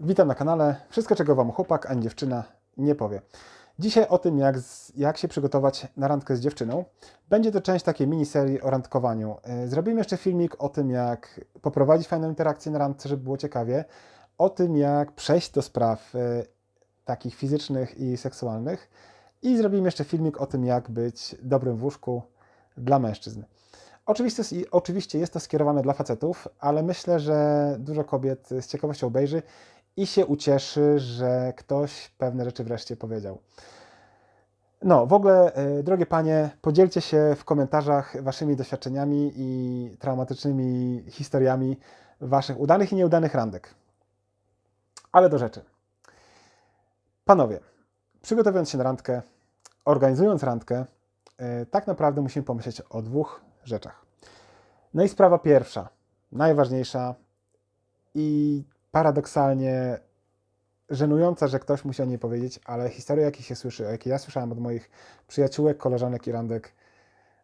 Witam na kanale. Wszystko, czego Wam chłopak ani dziewczyna nie powie. Dzisiaj o tym, jak, jak się przygotować na randkę z dziewczyną. Będzie to część takiej miniserii o randkowaniu. Yy, Zrobimy jeszcze filmik o tym, jak poprowadzić fajną interakcję na randce, żeby było ciekawie. O tym, jak przejść do spraw yy, takich fizycznych i seksualnych. I zrobimy jeszcze filmik o tym, jak być dobrym w łóżku dla mężczyzn. Oczywiście jest to skierowane dla facetów, ale myślę, że dużo kobiet z ciekawością obejrzy i się ucieszy, że ktoś pewne rzeczy wreszcie powiedział. No, w ogóle, e, drogie panie, podzielcie się w komentarzach waszymi doświadczeniami i traumatycznymi historiami waszych udanych i nieudanych randek. Ale do rzeczy. Panowie, przygotowując się na randkę, organizując randkę, e, tak naprawdę musimy pomyśleć o dwóch rzeczach. No i sprawa pierwsza, najważniejsza i paradoksalnie żenująca, że ktoś musi o niej powiedzieć, ale historie, jakie się słyszy, jakie ja słyszałem od moich przyjaciółek, koleżanek i randek,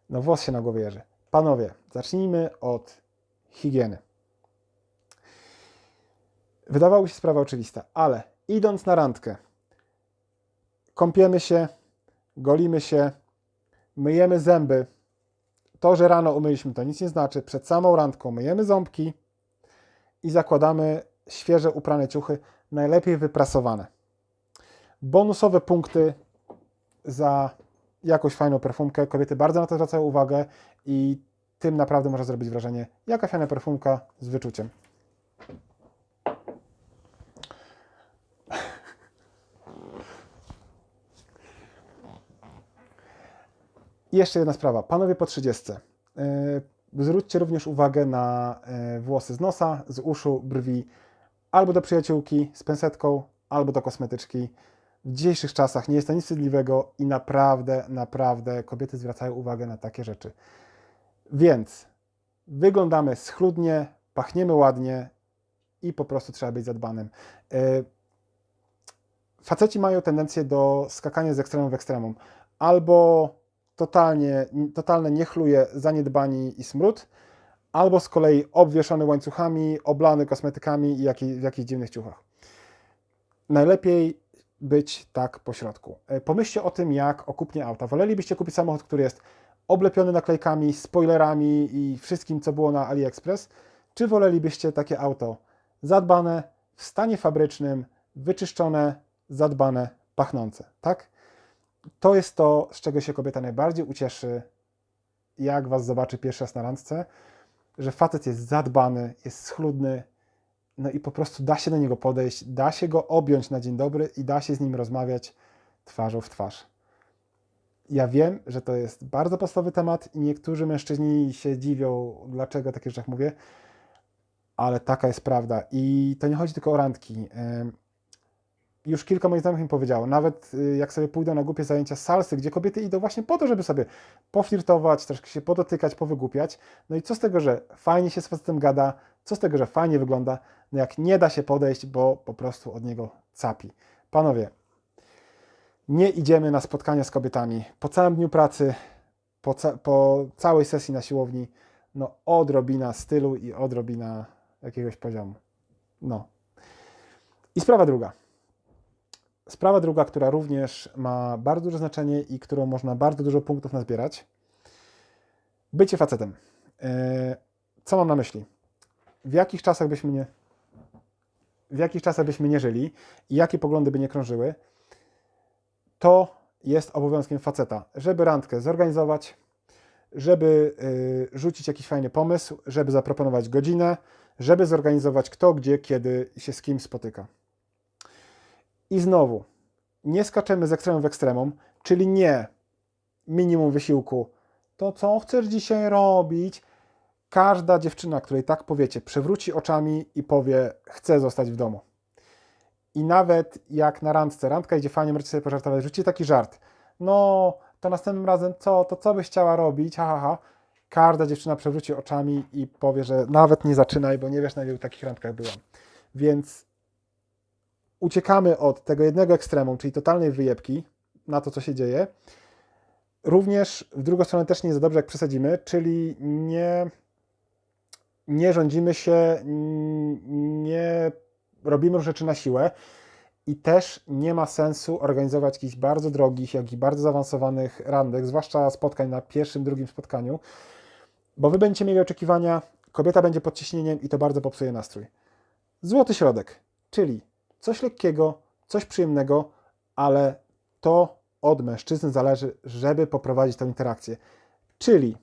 no włos się na głowie jeży. Panowie, zacznijmy od higieny. Wydawało się sprawa oczywista, ale idąc na randkę, kąpiemy się, golimy się, myjemy zęby. To, że rano umyliśmy, to nic nie znaczy. Przed samą randką myjemy ząbki i zakładamy świeże uprane ciuchy, najlepiej wyprasowane. Bonusowe punkty za jakąś fajną perfumkę. Kobiety bardzo na to zwracają uwagę i tym naprawdę może zrobić wrażenie, jaka fajna perfumka z wyczuciem. Jeszcze jedna sprawa. Panowie po 30. Yy, Zwróćcie również uwagę na yy, włosy z nosa, z uszu, brwi, albo do przyjaciółki z pensetką, albo do kosmetyczki. W dzisiejszych czasach nie jest to nic wstydliwego i naprawdę, naprawdę kobiety zwracają uwagę na takie rzeczy. Więc wyglądamy schludnie, pachniemy ładnie i po prostu trzeba być zadbanym. Yy, Faceci mają tendencję do skakania z ekstremum w ekstremum. Albo totalnie, totalne niechluje, zaniedbani i smród, albo z kolei obwieszony łańcuchami, oblany kosmetykami i jaki, w jakichś dziwnych ciuchach. Najlepiej być tak po środku. E, Pomyślcie o tym, jak o kupnie auta. Wolelibyście kupić samochód, który jest oblepiony naklejkami, spoilerami i wszystkim, co było na AliExpress, czy wolelibyście takie auto zadbane, w stanie fabrycznym, wyczyszczone, zadbane, pachnące, tak? To jest to, z czego się kobieta najbardziej ucieszy, jak was zobaczy pierwszy raz na randce, że facet jest zadbany, jest schludny, no i po prostu da się do niego podejść, da się go objąć na dzień dobry i da się z nim rozmawiać twarzą w twarz. Ja wiem, że to jest bardzo podstawowy temat i niektórzy mężczyźni się dziwią, dlaczego takie rzeczy mówię, ale taka jest prawda. I to nie chodzi tylko o randki. Już kilka moich znajomych mi powiedziało, nawet y, jak sobie pójdą na głupie zajęcia salsy, gdzie kobiety idą właśnie po to, żeby sobie poflirtować, troszkę się podotykać, powygłupiać. No i co z tego, że fajnie się z facetem gada, co z tego, że fajnie wygląda, no jak nie da się podejść, bo po prostu od niego capi. Panowie, nie idziemy na spotkania z kobietami po całym dniu pracy, po, ca po całej sesji na siłowni, no odrobina stylu i odrobina jakiegoś poziomu. No. I sprawa druga. Sprawa druga, która również ma bardzo duże znaczenie i którą można bardzo dużo punktów nazbierać. Bycie facetem. E, Co mam na myśli? W jakich czasach byśmy nie, w jakich czasach byśmy nie żyli i jakie poglądy by nie krążyły, to jest obowiązkiem faceta, żeby randkę zorganizować, żeby y, rzucić jakiś fajny pomysł, żeby zaproponować godzinę, żeby zorganizować kto, gdzie, kiedy się z kim spotyka. I znowu, nie skaczemy z ekstremum w ekstremum, czyli nie minimum wysiłku. To co chcesz dzisiaj robić? Każda dziewczyna, której tak powiecie, przewróci oczami i powie: Chcę zostać w domu. I nawet jak na randce, randka idzie fajnie, możecie sobie pożartować, rzucicie taki żart. No, to następnym razem co? To co byś chciała robić? Ha, ha, ha. Każda dziewczyna przewróci oczami i powie, że nawet nie zaczynaj, bo nie wiesz, na ilu takich randkach byłam. Więc uciekamy od tego jednego ekstremum, czyli totalnej wyjebki na to, co się dzieje. Również w drugą stronę też nie za dobrze, jak przesadzimy, czyli nie, nie rządzimy się, nie robimy rzeczy na siłę i też nie ma sensu organizować jakichś bardzo drogich, jak i bardzo zaawansowanych randek, zwłaszcza spotkań na pierwszym, drugim spotkaniu, bo wy będziecie mieli oczekiwania, kobieta będzie pod ciśnieniem i to bardzo popsuje nastrój. Złoty środek, czyli coś lekkiego, coś przyjemnego, ale to od mężczyzny zależy, żeby poprowadzić tę interakcję. Czyli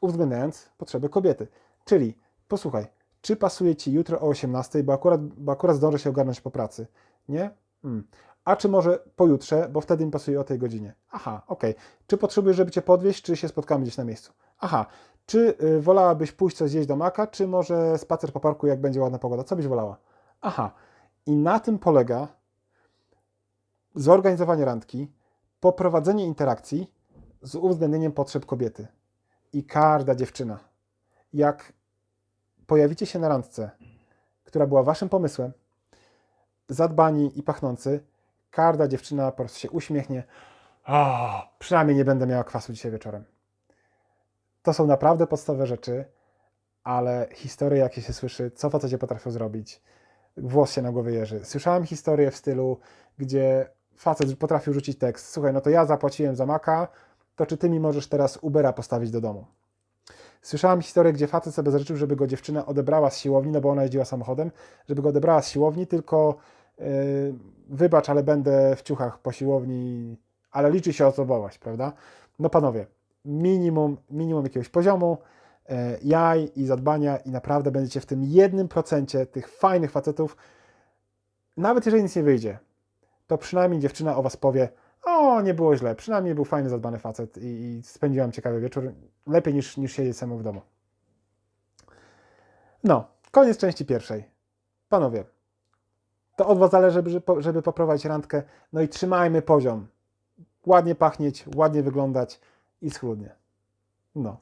uwzględniając potrzeby kobiety. Czyli posłuchaj, czy pasuje ci jutro o 18, bo akurat, bo akurat zdążę się ogarnąć po pracy? Nie? Hmm. A czy może pojutrze, bo wtedy mi pasuje o tej godzinie? Aha, okej. Czy potrzebujesz, żeby cię podwieźć, czy się spotkamy gdzieś na miejscu? Aha. Czy y, wolałabyś pójść coś zjeść do maka, czy może spacer po parku, jak będzie ładna pogoda? Co byś wolała? Aha. I na tym polega zorganizowanie randki, poprowadzenie interakcji z uwzględnieniem potrzeb kobiety. I każda dziewczyna, jak pojawicie się na randce, która była waszym pomysłem, zadbani i pachnący, każda dziewczyna po prostu się uśmiechnie. O, przynajmniej nie będę miała kwasu dzisiaj wieczorem. To są naprawdę podstawowe rzeczy, ale historie, jakie się słyszy, co facecie potrafią zrobić, włos się na głowie jeży. Słyszałem historię w stylu, gdzie facet potrafił rzucić tekst, słuchaj, no to ja zapłaciłem za maka, to czy ty mi możesz teraz Ubera postawić do domu? Słyszałem historię, gdzie facet sobie zażyczył, żeby go dziewczyna odebrała z siłowni, no bo ona jeździła samochodem, żeby go odebrała z siłowni, tylko yy, wybacz, ale będę w ciuchach po siłowni, ale liczy się osobowość, prawda? No panowie, minimum, minimum jakiegoś poziomu, jaj i zadbania i naprawdę będziecie w tym jednym procencie tych fajnych facetów, nawet jeżeli nic nie wyjdzie, to przynajmniej dziewczyna o was powie, o, nie było źle, przynajmniej był fajny, zadbany facet i, i spędziłam ciekawy wieczór, lepiej niż, niż siedzieć samemu w domu. No, koniec części pierwszej. Panowie, to od was zależy, żeby, żeby poprowadzić randkę, no i trzymajmy poziom. Ładnie pachnieć, ładnie wyglądać i schludnie. No.